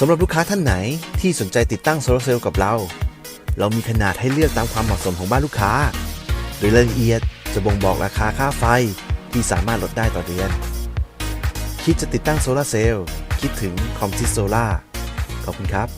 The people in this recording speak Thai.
สำหรับลูกค้าท่านไหนที่สนใจติดตั้งโซลาร์เซลล์กับเรา เรามีขนาดให้เลือกตามความเหมาะสมของบ้านลูกค้า โดยรายละเอียดจะบ่งบอกราคาค่าไฟที่สามารถลดได้ต่อเดือน คิดจะติดตั้งโซลาร์เซลล์คิดถึงคอมทิสโซล่าขอบคุณครับ